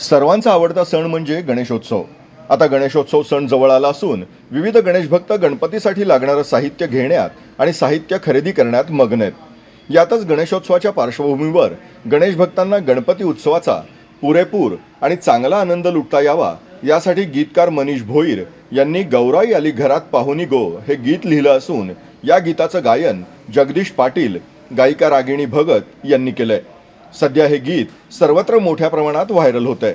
सर्वांचा आवडता सण म्हणजे गणेशोत्सव. आता गणेशोत्सव सण जवळ आला असून विविध गणेश भक्त गणपतीसाठी लागणारं साहित्य घेण्यात आणि साहित्य खरेदी करण्यात मग्न आहेत. यातच गणेशोत्सवाच्या पार्श्वभूमीवर गणेश भक्तांना गणपती उत्सवाचा पुरेपूर आणि चांगला आनंद लुटता यावा यासाठी गीतकार मनीष भोईर यांनी गौराई आली घरात पाहुनी गो हे गीत लिहिलं असून या गीताचं गायन जगदीश पाटील गायिका रागिणी भगत यांनी केलंय. सध्या हे गीत सर्वत्र मोठ्या प्रमाणात व्हायरल होत आहे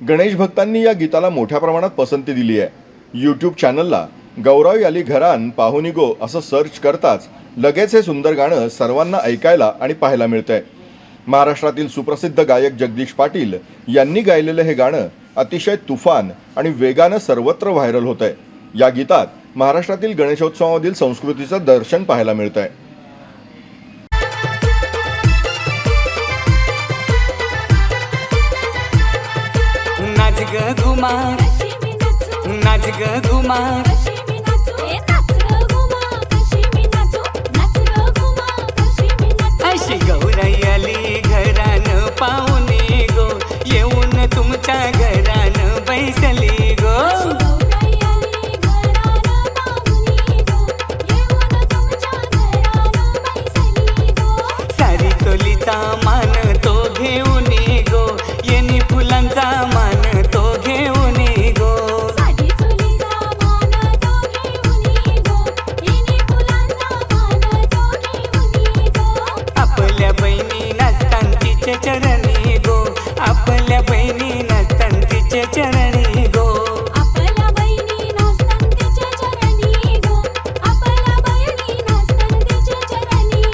गणेश भक्तांनी या गीताला मोठ्या प्रमाणात पसंती दिली आहे. यूट्यूब चॅनलला गौरव आली घरान पाहुनी गो असं सर्च करताच लगेच हे सुंदर गाणं सर्वांना ऐकायला आणि पाहायला मिळतंय. महाराष्ट्रातील सुप्रसिद्ध गायक जगदीश पाटील यांनी गायलेलं हे गाणं अतिशय तुफान आणि वेगानं सर्वत्र व्हायरल होत आहे या गीतात महाराष्ट्रातील गणेशोत्सवामधील संस्कृतीचं दर्शन पाहायला मिळत आहे ग घुमार नाच ग घुमार अशी गौराई आली घरान पाहुणे गो येऊन तुमच्या घरान बैसली गो सारी चोलीचा मान